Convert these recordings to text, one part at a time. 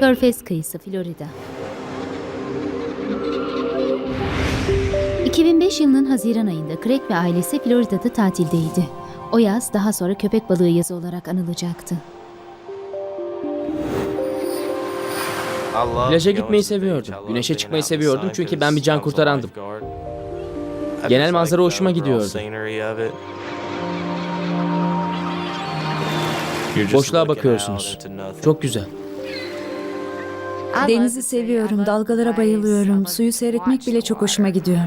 Körfez kıyısı, Florida. 2005 yılının Haziran ayında Craig ve ailesi Florida'da tatildeydi. O yaz daha sonra köpek balığı yazı olarak anılacaktı. Plaja gitmeyi seviyordum. Güneşe çıkmayı seviyordum çünkü ben bir can kurtarandım. Genel manzara hoşuma gidiyordu. Boşluğa bakıyorsunuz. Çok güzel. Denizi seviyorum, dalgalara bayılıyorum. Suyu seyretmek bile çok hoşuma gidiyor.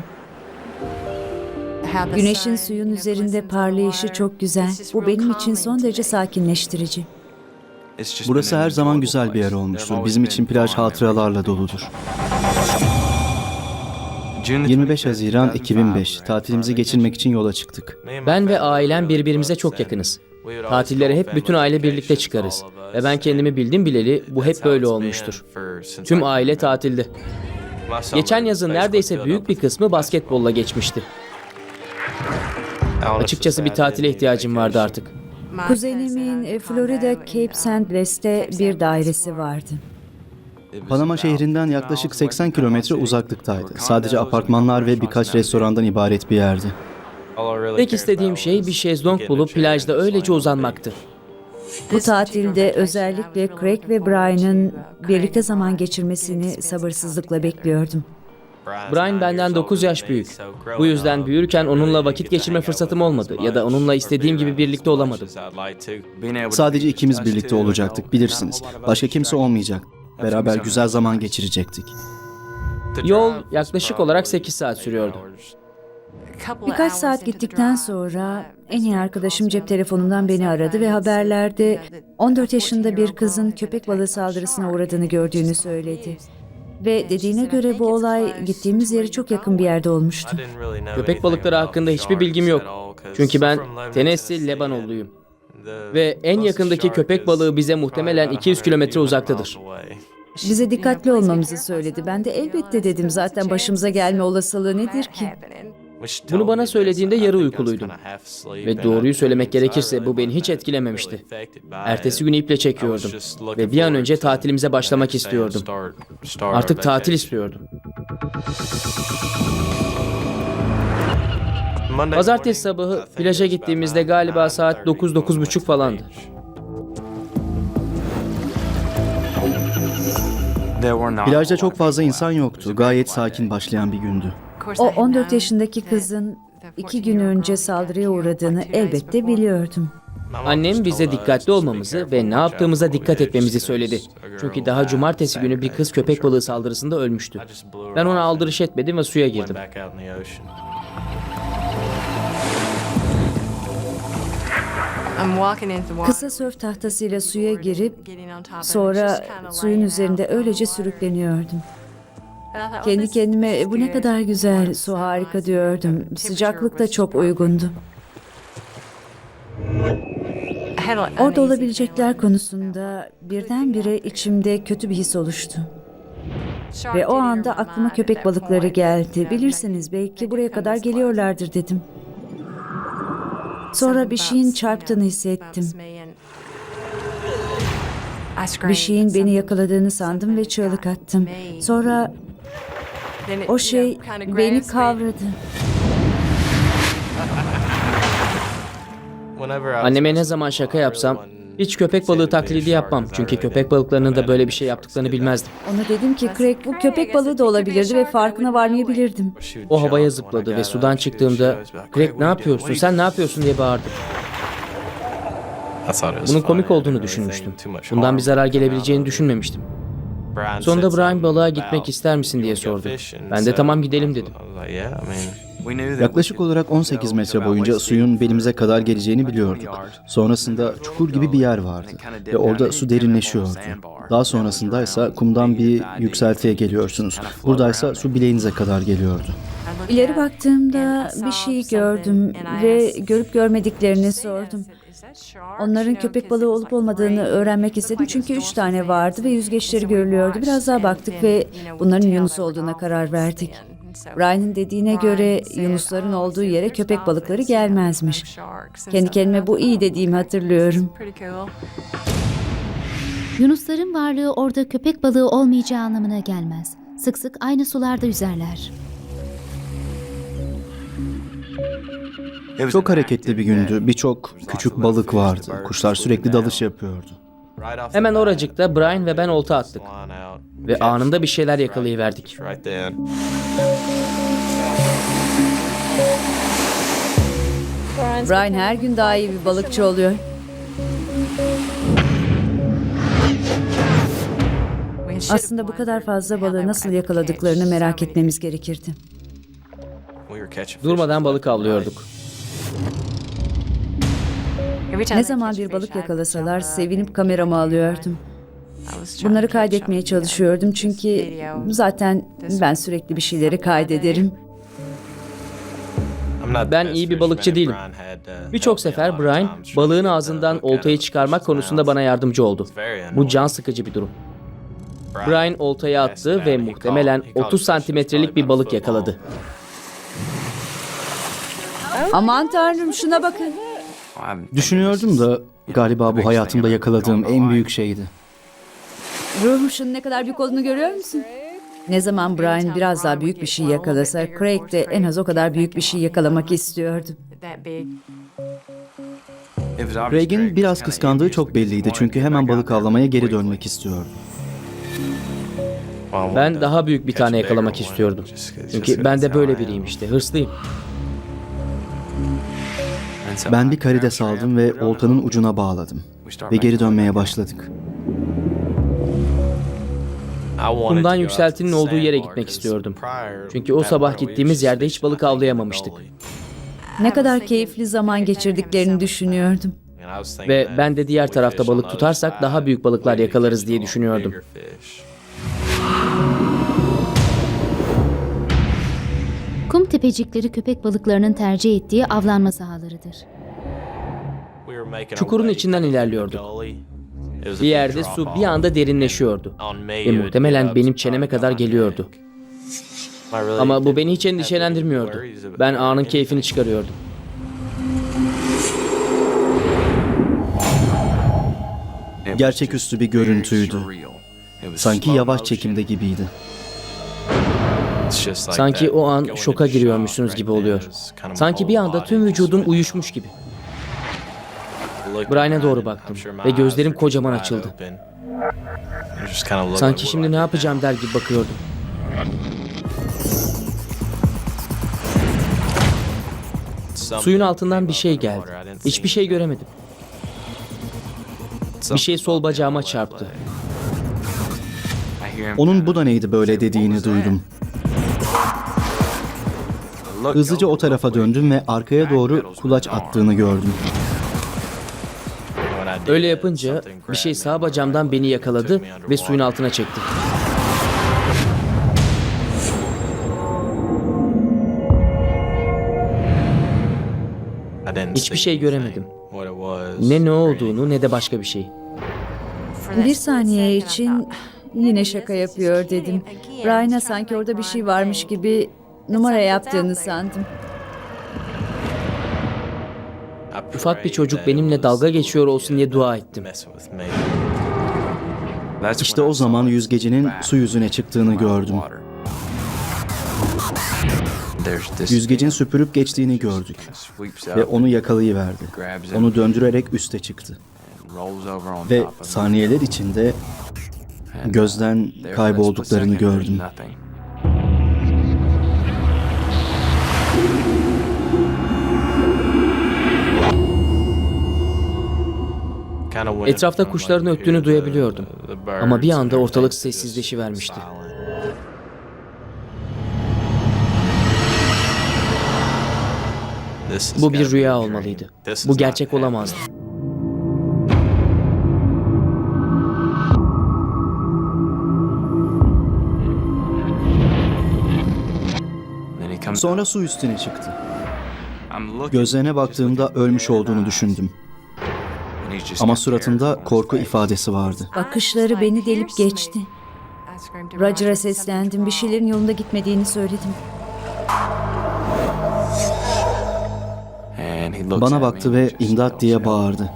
Güneşin suyun üzerinde parlayışı çok güzel. Bu benim için son derece sakinleştirici. Burası her zaman güzel bir yer olmuştur. Bizim için plaj hatıralarla doludur. 25 Haziran 2005. Tatilimizi geçirmek için yola çıktık. Ben ve ailem birbirimize çok yakınız. Tatillere hep bütün aile birlikte çıkarız. Ve ben kendimi bildim bileli bu hep böyle olmuştur. Tüm aile tatilde. Geçen yazın neredeyse büyük bir kısmı basketbolla geçmişti. Açıkçası bir tatile ihtiyacım vardı artık. Kuzenimin e, Florida Cape Sandless'te bir dairesi vardı. Panama şehrinden yaklaşık 80 kilometre uzaklıktaydı. Sadece apartmanlar ve birkaç restorandan ibaret bir yerdi. Tek istediğim şey bir şezlong bulup plajda öylece uzanmaktı. Bu tatilde özellikle Craig ve Brian'ın birlikte zaman geçirmesini sabırsızlıkla bekliyordum. Brian benden 9 yaş büyük. Bu yüzden büyürken onunla vakit geçirme fırsatım olmadı ya da onunla istediğim gibi birlikte olamadım. Sadece ikimiz birlikte olacaktık bilirsiniz. Başka kimse olmayacak. Beraber güzel zaman geçirecektik. Yol yaklaşık olarak 8 saat sürüyordu. Birkaç saat gittikten sonra en iyi arkadaşım cep telefonundan beni aradı ve haberlerde 14 yaşında bir kızın köpek balığı saldırısına uğradığını gördüğünü söyledi. Ve dediğine göre bu olay gittiğimiz yere çok yakın bir yerde olmuştu. Köpek balıkları hakkında hiçbir bilgim yok. Çünkü ben Tennessee Lebanonluyum. Ve en yakındaki köpek balığı bize muhtemelen 200 kilometre uzaktadır. Bize dikkatli olmamızı söyledi. Ben de elbette dedim zaten başımıza gelme olasılığı nedir ki? Bunu bana söylediğinde yarı uykuluydum. Ve doğruyu söylemek gerekirse bu beni hiç etkilememişti. Ertesi günü iple çekiyordum. Ve bir an önce tatilimize başlamak istiyordum. Artık tatil istiyordum. Pazartesi sabahı plaja gittiğimizde galiba saat 9-9.30 falandı. Plajda çok fazla insan yoktu. Gayet sakin başlayan bir gündü. O 14 yaşındaki kızın iki gün önce saldırıya uğradığını elbette biliyordum. Annem bize dikkatli olmamızı ve ne yaptığımıza dikkat etmemizi söyledi. Çünkü daha cumartesi günü bir kız köpek balığı saldırısında ölmüştü. Ben ona aldırış etmedim ve suya girdim. Kısa sörf tahtasıyla suya girip sonra suyun üzerinde öylece sürükleniyordum. Kendi kendime "E, bu ne kadar güzel, su harika diyordum. Sıcaklık da çok uygundu. Orada olabilecekler konusunda birdenbire içimde kötü bir his oluştu. Ve o anda aklıma köpek balıkları geldi. Bilirsiniz belki buraya kadar geliyorlardır dedim. Sonra bir şeyin çarptığını hissettim. Bir şeyin beni yakaladığını sandım ve çığlık attım. Sonra o şey beni kavradı. Anneme ne zaman şaka yapsam hiç köpek balığı taklidi yapmam. Çünkü köpek balıklarının da böyle bir şey yaptıklarını bilmezdim. Ona dedim ki Craig bu köpek balığı da olabilirdi ve farkına varmayabilirdim. O havaya zıpladı ve sudan çıktığımda Greg ne yapıyorsun sen ne yapıyorsun diye bağırdı. Bunun komik olduğunu düşünmüştüm. Bundan bir zarar gelebileceğini düşünmemiştim. Sonunda Brian balığa gitmek ister misin diye sordu. Ben de tamam gidelim dedim. Yaklaşık olarak 18 metre boyunca suyun belimize kadar geleceğini biliyorduk. Sonrasında çukur gibi bir yer vardı ve orada su derinleşiyordu. Daha sonrasında ise kumdan bir yükseltiye geliyorsunuz. Buradaysa su bileğinize kadar geliyordu. İleri baktığımda bir şey gördüm ve görüp görmediklerini sordum. Onların köpek balığı olup olmadığını öğrenmek istedim çünkü üç tane vardı ve yüzgeçleri görülüyordu. Biraz daha baktık ve bunların Yunus olduğuna karar verdik. Ryan'ın dediğine göre Yunusların olduğu yere köpek balıkları gelmezmiş. Kendi kendime bu iyi dediğimi hatırlıyorum. Yunusların varlığı orada köpek balığı olmayacağı anlamına gelmez. Sık sık aynı sularda yüzerler. Çok hareketli bir gündü. Birçok küçük balık vardı. Kuşlar sürekli dalış yapıyordu. Hemen oracıkta Brian ve ben olta attık. Ve anında bir şeyler yakalayıverdik. Brian her gün daha iyi bir balıkçı oluyor. Aslında bu kadar fazla balığı nasıl yakaladıklarını merak etmemiz gerekirdi. Durmadan balık avlıyorduk. Ne zaman bir balık yakalasalar sevinip kameramı alıyordum. Bunları kaydetmeye çalışıyordum çünkü zaten ben sürekli bir şeyleri kaydederim. Ben iyi bir balıkçı değilim. Birçok sefer Brian balığın ağzından oltayı çıkarmak konusunda bana yardımcı oldu. Bu can sıkıcı bir durum. Brian oltayı attı ve muhtemelen 30 santimetrelik bir balık yakaladı. Aman tanrım şuna bakın. Düşünüyordum da galiba bu hayatımda yakaladığım en büyük şeydi. Şunun ne kadar büyük olduğunu görüyor musun? Ne zaman Brian biraz daha büyük bir şey yakalasa, Craig de en az o kadar büyük bir şey yakalamak istiyordu. Craig'in biraz kıskandığı çok belliydi çünkü hemen balık avlamaya geri dönmek istiyordu. Ben daha büyük bir tane yakalamak istiyordum. Çünkü ben de böyle biriyim işte, hırslıyım. Ben bir karides aldım ve oltanın ucuna bağladım. Ve geri dönmeye başladık. Kumdan yükseltinin olduğu yere gitmek istiyordum. Çünkü o sabah gittiğimiz yerde hiç balık avlayamamıştık. Ne kadar keyifli zaman geçirdiklerini düşünüyordum. Ve ben de diğer tarafta balık tutarsak daha büyük balıklar yakalarız diye düşünüyordum. Tepecikleri köpek balıklarının tercih ettiği avlanma sahalarıdır. Çukurun içinden ilerliyorduk. Bir yerde su bir anda derinleşiyordu. Ve muhtemelen benim çeneme kadar geliyordu. Ama bu beni hiç endişelendirmiyordu. Ben anın keyfini çıkarıyordum. Gerçeküstü bir görüntüydü. Sanki yavaş çekimde gibiydi. Sanki o an şoka giriyormuşsunuz gibi oluyor. Sanki bir anda tüm vücudum uyuşmuş gibi. Brian'a doğru baktım ve gözlerim kocaman açıldı. Sanki şimdi ne yapacağım der gibi bakıyordum. Suyun altından bir şey geldi. Hiçbir şey göremedim. Bir şey sol bacağıma çarptı. Onun bu da neydi böyle dediğini duydum. Hızlıca o tarafa döndüm ve arkaya doğru kulaç attığını gördüm. Öyle yapınca bir şey sağ bacağımdan beni yakaladı ve suyun altına çekti. Hiçbir şey göremedim. Ne ne olduğunu ne de başka bir şey. Bir saniye için yine şaka yapıyor dedim. Brian'a sanki orada bir şey varmış gibi numara yaptığını sandım. Ufak bir çocuk benimle dalga geçiyor olsun diye dua ettim. İşte o zaman yüzgecinin su yüzüne çıktığını gördüm. Yüzgecin süpürüp geçtiğini gördük ve onu yakalayıverdi. Onu döndürerek üste çıktı ve saniyeler içinde gözden kaybolduklarını gördüm. Etrafta kuşların öttüğünü duyabiliyordum. Ama bir anda ortalık sessizleşivermişti. Bu bir rüya olmalıydı. Bu gerçek olamazdı. Sonra su üstüne çıktı. Gözlerine baktığımda ölmüş olduğunu düşündüm. Ama suratında korku ifadesi vardı. Bakışları beni delip geçti. Roger'a seslendim. Bir şeylerin yolunda gitmediğini söyledim. Bana baktı ve imdat diye bağırdı.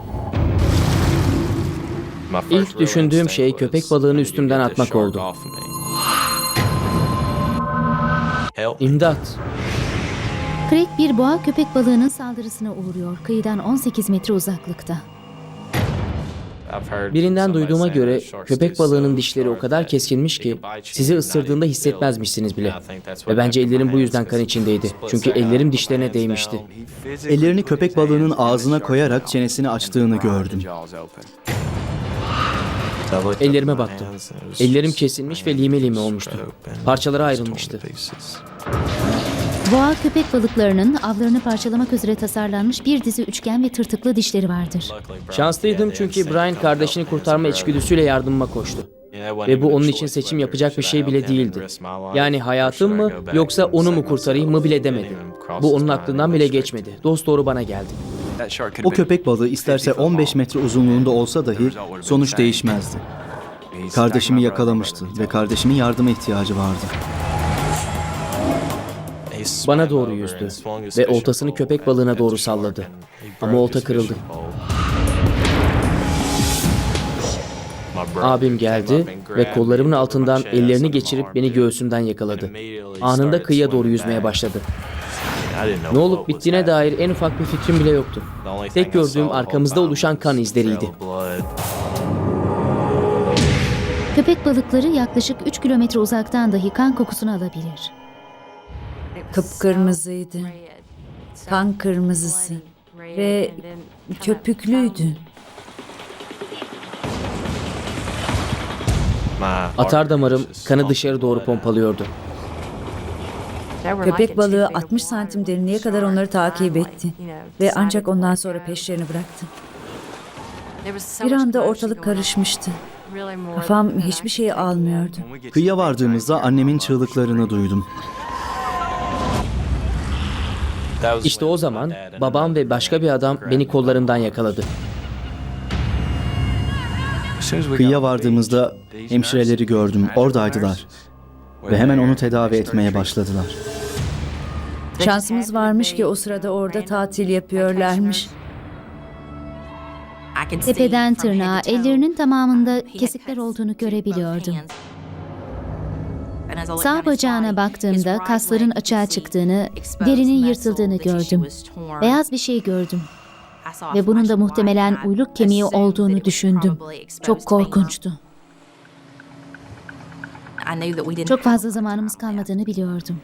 İlk düşündüğüm şey köpek balığını üstümden atmak oldu. İmdat! Craig bir boğa köpek balığının saldırısına uğruyor. Kıyıdan 18 metre uzaklıkta. Birinden duyduğuma göre köpek balığının dişleri o kadar keskinmiş ki sizi ısırdığında hissetmezmişsiniz bile. Ve bence ellerim bu yüzden kan içindeydi. Çünkü ellerim dişlerine değmişti. Ellerini köpek balığının ağzına koyarak çenesini açtığını gördüm. Ellerime baktım. Ellerim kesilmiş ve lime lime olmuştu. Parçalara ayrılmıştı. Boğa köpek balıklarının avlarını parçalamak üzere tasarlanmış bir dizi üçgen ve tırtıklı dişleri vardır. Şanslıydım çünkü Brian kardeşini kurtarma içgüdüsüyle yardımıma koştu. Ve bu onun için seçim yapacak bir şey bile değildi. Yani hayatım mı yoksa onu mu kurtarayım mı bile demedi. Bu onun aklından bile geçmedi. Dost doğru bana geldi. O köpek balığı isterse 15 metre uzunluğunda olsa dahi sonuç değişmezdi. Kardeşimi yakalamıştı ve kardeşimin yardıma ihtiyacı vardı. Bana doğru yüzdü ve oltasını köpek balığına doğru salladı. Ama olta kırıldı. Abim geldi ve kollarımın altından ellerini geçirip beni göğsümden yakaladı. Anında kıyıya doğru yüzmeye başladı. Ne olup bittiğine dair en ufak bir fikrim bile yoktu. Tek gördüğüm arkamızda oluşan kan izleriydi. Köpek balıkları yaklaşık 3 kilometre uzaktan dahi kan kokusunu alabilir. Kıpkırmızıydı. Kan kırmızısı. Ve köpüklüydü. Atar damarım kanı dışarı doğru pompalıyordu. Köpek balığı 60 santim derinliğe kadar onları takip etti. Ve ancak ondan sonra peşlerini bıraktı. Bir anda ortalık karışmıştı. Kafam hiçbir şey almıyordu. Kıyıya vardığımızda annemin çığlıklarını duydum. İşte o zaman babam ve başka bir adam beni kollarından yakaladı. Kıyıya vardığımızda hemşireleri gördüm. Oradaydılar. Ve hemen onu tedavi etmeye başladılar. Şansımız varmış ki o sırada orada tatil yapıyorlarmış. Tepeden tırnağa ellerinin tamamında kesikler olduğunu görebiliyordum. Sağ bacağına baktığımda kasların açığa çıktığını, derinin yırtıldığını gördüm. Beyaz bir şey gördüm ve bunun da muhtemelen uyluk kemiği olduğunu düşündüm. Çok korkunçtu. Çok fazla zamanımız kalmadığını biliyordum.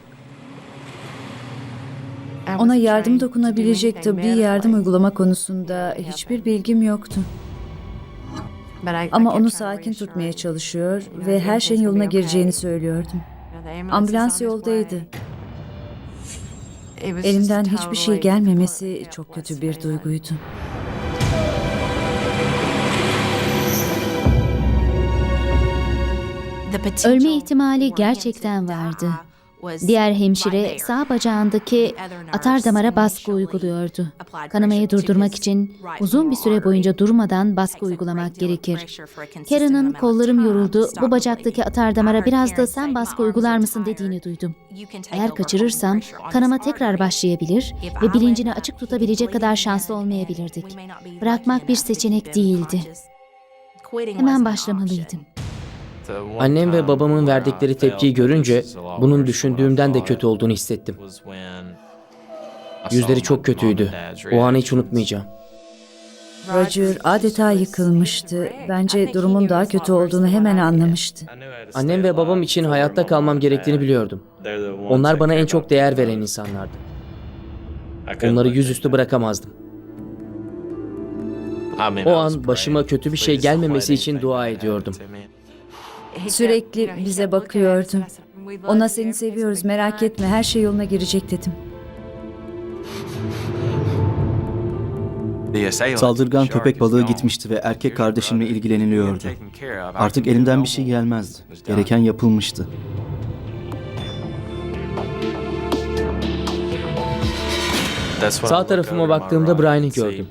Ona yardım dokunabilecek tıbbi yardım uygulama konusunda hiçbir bilgim yoktu. Ama onu sakin tutmaya çalışıyor ve her şeyin yoluna gireceğini söylüyordum. Ambulans yoldaydı. Elimden hiçbir şey gelmemesi çok kötü bir duyguydu. Ölme ihtimali gerçekten vardı. Diğer hemşire sağ bacağındaki atar damara baskı uyguluyordu. Kanamayı durdurmak için uzun bir süre boyunca durmadan baskı uygulamak gerekir. Karen'ın kollarım yoruldu, bu bacaktaki atar damara biraz da sen baskı uygular mısın dediğini duydum. Eğer kaçırırsam kanama tekrar başlayabilir ve bilincini açık tutabilecek kadar şanslı olmayabilirdik. Bırakmak bir seçenek değildi. Hemen başlamalıydım. Annem ve babamın verdikleri tepkiyi görünce bunun düşündüğümden de kötü olduğunu hissettim. Yüzleri çok kötüydü. O anı hiç unutmayacağım. Roger adeta yıkılmıştı. Bence durumun daha kötü olduğunu hemen anlamıştı. Annem ve babam için hayatta kalmam gerektiğini biliyordum. Onlar bana en çok değer veren insanlardı. Onları yüzüstü bırakamazdım. O an başıma kötü bir şey gelmemesi için dua ediyordum. Sürekli bize bakıyordu. Ona seni seviyoruz merak etme her şey yoluna girecek dedim. Saldırgan köpek balığı gitmişti ve erkek kardeşimle ilgileniliyordu. Artık elimden bir şey gelmezdi. Gereken yapılmıştı. Sağ tarafıma baktığımda Brian'ı gördüm.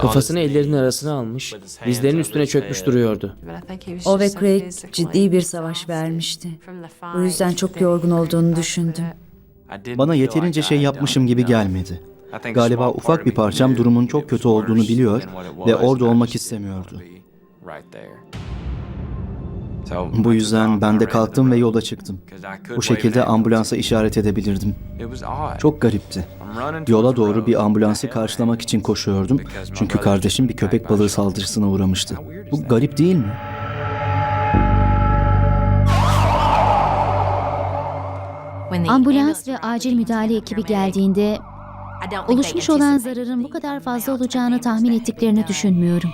Kafasını ellerinin arasına almış, dizlerinin üstüne çökmüş duruyordu. O ve Craig ciddi bir savaş vermişti. Bu yüzden çok yorgun olduğunu düşündüm. Bana yeterince şey yapmışım gibi gelmedi. Galiba ufak bir parçam durumun çok kötü olduğunu biliyor ve orada olmak istemiyordu. Bu yüzden ben de kalktım ve yola çıktım. Bu şekilde ambulansa işaret edebilirdim. Çok garipti. Yola doğru bir ambulansı karşılamak için koşuyordum. Çünkü kardeşim bir köpek balığı saldırısına uğramıştı. Bu garip değil mi? Ambulans ve acil müdahale ekibi geldiğinde oluşmuş olan zararın bu kadar fazla olacağını tahmin ettiklerini düşünmüyorum.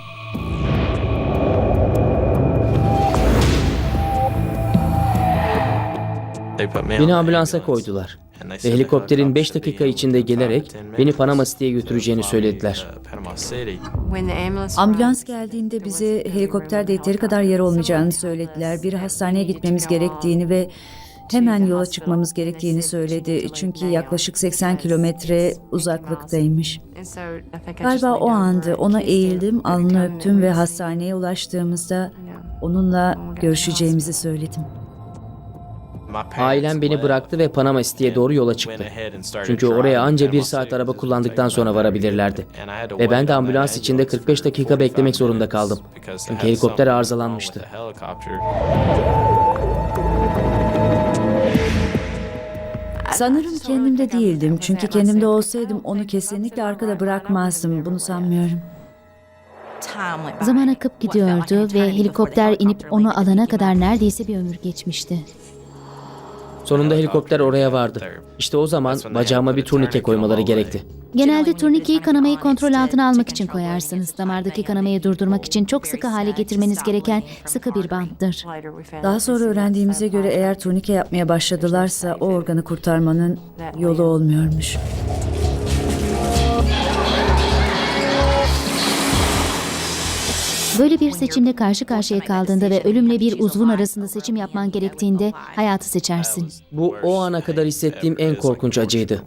Beni ambulansa koydular. Ve helikopterin 5 dakika içinde gelerek beni Panama City'ye götüreceğini söylediler. Ambulans geldiğinde bize helikopterde yeteri kadar yer olmayacağını söylediler. Bir hastaneye gitmemiz gerektiğini ve hemen yola çıkmamız gerektiğini söyledi. Çünkü yaklaşık 80 kilometre uzaklıktaymış. Galiba o andı. Ona eğildim, alnını öptüm ve hastaneye ulaştığımızda onunla görüşeceğimizi söyledim. Ailem beni bıraktı ve Panama City'ye doğru yola çıktı. Çünkü oraya anca bir saat araba kullandıktan sonra varabilirlerdi. Ve ben de ambulans içinde 45 dakika beklemek zorunda kaldım. Çünkü helikopter arızalanmıştı. Sanırım kendimde değildim. Çünkü kendimde olsaydım onu kesinlikle arkada bırakmazdım. Bunu sanmıyorum. Zaman akıp gidiyordu ve helikopter inip onu alana kadar neredeyse bir ömür geçmişti. Sonunda helikopter oraya vardı. İşte o zaman bacağıma bir turnike koymaları gerekti. Genelde turnikeyi kanamayı kontrol altına almak için koyarsınız. Damardaki kanamayı durdurmak için çok sıkı hale getirmeniz gereken sıkı bir banttır. Daha sonra öğrendiğimize göre eğer turnike yapmaya başladılarsa o organı kurtarmanın yolu olmuyormuş. Böyle bir seçimle karşı karşıya kaldığında ve ölümle bir uzvun arasında seçim yapman gerektiğinde hayatı seçersin. Bu o ana kadar hissettiğim en korkunç acıydı.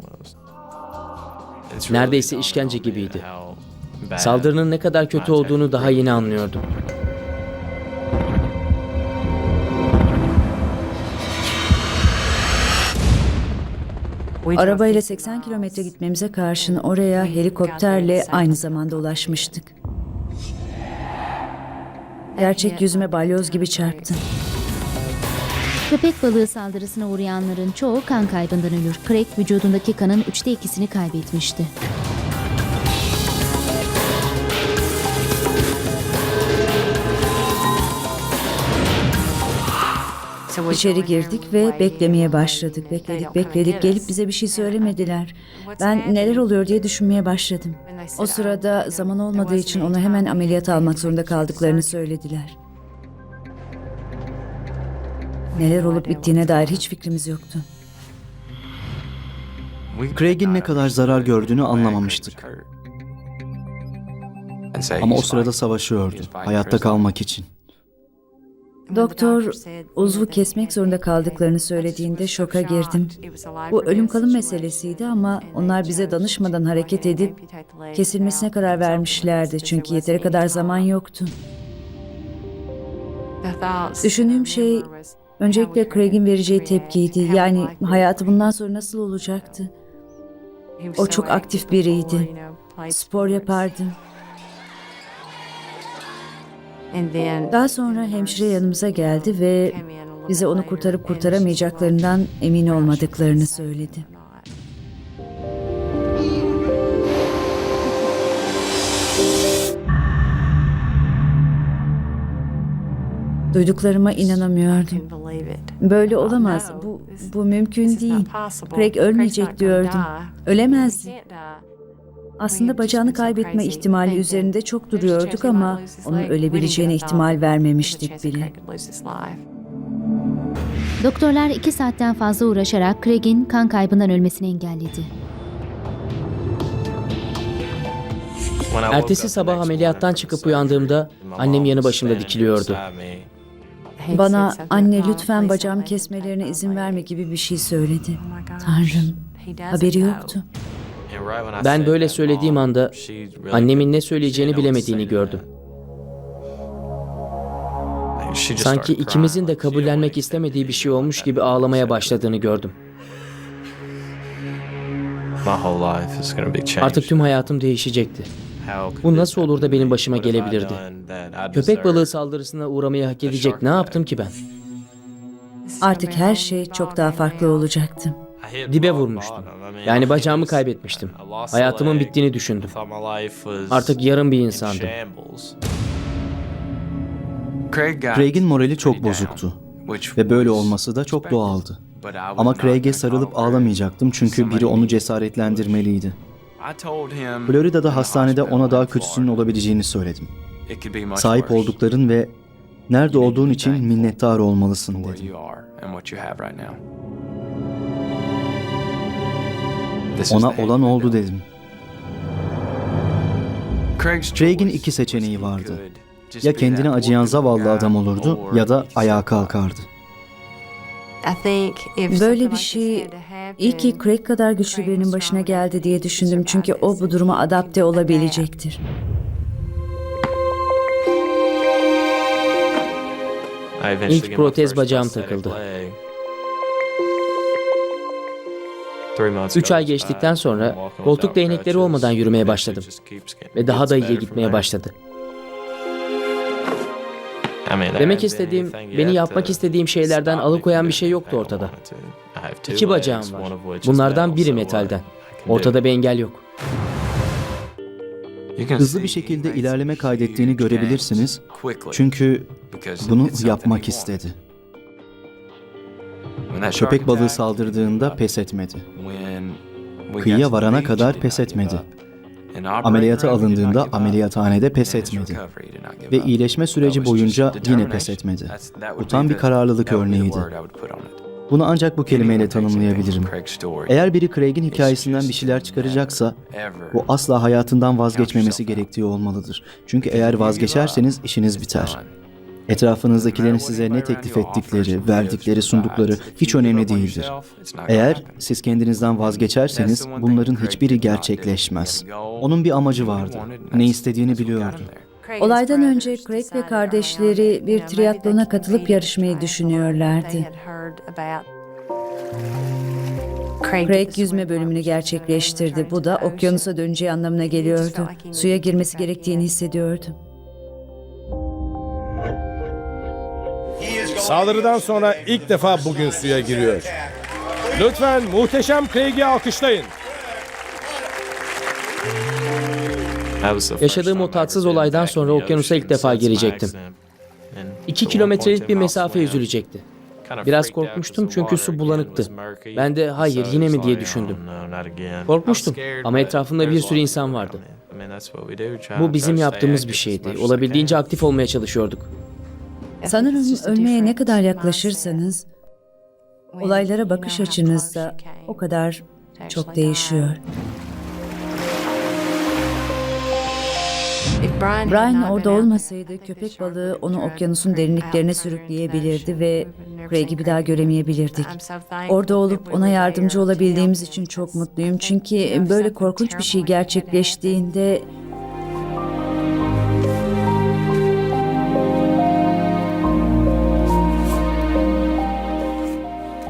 Neredeyse işkence gibiydi. Saldırının ne kadar kötü olduğunu daha yeni anlıyordum. Arabayla 80 kilometre gitmemize karşın oraya helikopterle aynı zamanda ulaşmıştık. Gerçek yüzüme balyoz gibi çarptı. Köpek balığı saldırısına uğrayanların çoğu kan kaybından ölür. Craig vücudundaki kanın üçte ikisini kaybetmişti. İçeri girdik ve beklemeye başladık. Bekledik, bekledik. Gelip bize bir şey söylemediler. Ben neler oluyor diye düşünmeye başladım. O sırada zaman olmadığı için onu hemen ameliyat almak zorunda kaldıklarını söylediler. Neler olup bittiğine dair hiç fikrimiz yoktu. Craig'in ne kadar zarar gördüğünü anlamamıştık. Ama o sırada savaşıyordu. Hayatta kalmak için. Doktor uzvu kesmek zorunda kaldıklarını söylediğinde şoka girdim. Bu ölüm kalım meselesiydi ama onlar bize danışmadan hareket edip kesilmesine karar vermişlerdi çünkü yeteri kadar zaman yoktu. Düşündüğüm şey öncelikle Craig'in vereceği tepkiydi. Yani hayatı bundan sonra nasıl olacaktı? O çok aktif biriydi. Spor yapardı. Daha sonra hemşire yanımıza geldi ve bize onu kurtarıp kurtaramayacaklarından emin olmadıklarını söyledi. Duyduklarıma inanamıyordum. Böyle olamaz. Bu bu mümkün değil. Craig ölmeyecek diyordum. Ölemezdi. Aslında bacağını kaybetme ihtimali üzerinde çok duruyorduk ama onun ölebileceğine ihtimal vermemiştik bile. Doktorlar iki saatten fazla uğraşarak Craig'in kan kaybından ölmesini engelledi. Ertesi sabah ameliyattan çıkıp uyandığımda annem yanı başımda dikiliyordu. Bana anne lütfen bacağımı kesmelerine izin verme gibi bir şey söyledi. Tanrım, haberi yoktu. Ben böyle söylediğim anda annemin ne söyleyeceğini bilemediğini gördüm. Sanki ikimizin de kabullenmek istemediği bir şey olmuş gibi ağlamaya başladığını gördüm. Artık tüm hayatım değişecekti. Bu nasıl olur da benim başıma gelebilirdi? Köpek balığı saldırısına uğramayı hak edecek ne yaptım ki ben? Artık her şey çok daha farklı olacaktı. Dibe vurmuştum. Yani bacağımı kaybetmiştim. Hayatımın bittiğini düşündüm. Artık yarım bir insandım. Craig'in morali çok bozuktu. Ve böyle olması da çok doğaldı. Ama Craig'e sarılıp ağlamayacaktım çünkü biri onu cesaretlendirmeliydi. Florida'da hastanede ona daha kötüsünün olabileceğini söyledim. Sahip oldukların ve nerede olduğun için minnettar olmalısın dedim. Ona olan oldu dedim. Craig'in iki seçeneği vardı. Ya kendine acıyan zavallı adam olurdu ya da ayağa kalkardı. Böyle bir şey iyi ki Craig kadar güçlü birinin başına geldi diye düşündüm çünkü o bu duruma adapte olabilecektir. İlk protez bacağım takıldı. Üç ay geçtikten sonra koltuk değnekleri olmadan yürümeye başladım. Ve daha da iyiye gitmeye başladı. Demek istediğim, beni yapmak istediğim şeylerden alıkoyan bir şey yoktu ortada. İki bacağım var. Bunlardan biri metalden. Ortada bir engel yok. Hızlı bir şekilde ilerleme kaydettiğini görebilirsiniz. Çünkü bunu yapmak istedi. Köpek balığı saldırdığında pes etmedi. Kıyıya varana kadar pes etmedi. Ameliyata alındığında ameliyathanede pes etmedi. Ve iyileşme süreci boyunca yine pes etmedi. Bu tam bir kararlılık örneğiydi. Bunu ancak bu kelimeyle tanımlayabilirim. Eğer biri Craig'in hikayesinden bir şeyler çıkaracaksa, bu asla hayatından vazgeçmemesi gerektiği olmalıdır. Çünkü eğer vazgeçerseniz işiniz biter. Etrafınızdakilerin size ne teklif ettikleri, verdikleri, sundukları hiç önemli değildir. Eğer siz kendinizden vazgeçerseniz bunların hiçbiri gerçekleşmez. Onun bir amacı vardı. Ne istediğini biliyordu. Olaydan önce Craig ve kardeşleri bir triatlona katılıp yarışmayı düşünüyorlardı. Craig yüzme bölümünü gerçekleştirdi. Bu da okyanusa döneceği anlamına geliyordu. Suya girmesi gerektiğini hissediyordu. Saldırıdan sonra ilk defa bugün suya giriyor. Lütfen muhteşem Craig'i alkışlayın. Yaşadığım o tatsız olaydan sonra okyanusa ilk defa girecektim. İki kilometrelik bir mesafe yüzülecekti. Biraz korkmuştum çünkü su bulanıktı. Ben de hayır yine mi diye düşündüm. Korkmuştum ama etrafımda bir sürü insan vardı. Bu bizim yaptığımız bir şeydi. Olabildiğince aktif olmaya çalışıyorduk. Sanırım ölmeye ne kadar yaklaşırsanız olaylara bakış açınız da o kadar çok değişiyor. Brian orada olmasaydı köpek balığı onu okyanusun derinliklerine sürükleyebilirdi ve Craig'i bir daha göremeyebilirdik. Orada olup ona yardımcı olabildiğimiz için çok mutluyum. Çünkü böyle korkunç bir şey gerçekleştiğinde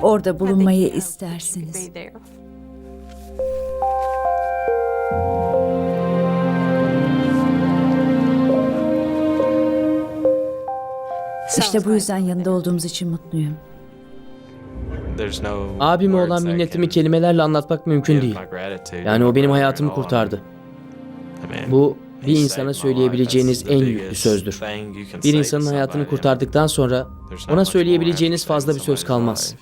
orada bulunmayı istersiniz. İşte bu yüzden yanında olduğumuz için mutluyum. Abime olan minnetimi kelimelerle anlatmak mümkün değil. Yani o benim hayatımı kurtardı. Bu bir insana söyleyebileceğiniz en yüklü sözdür. Bir insanın hayatını kurtardıktan sonra ona söyleyebileceğiniz fazla bir söz kalmaz.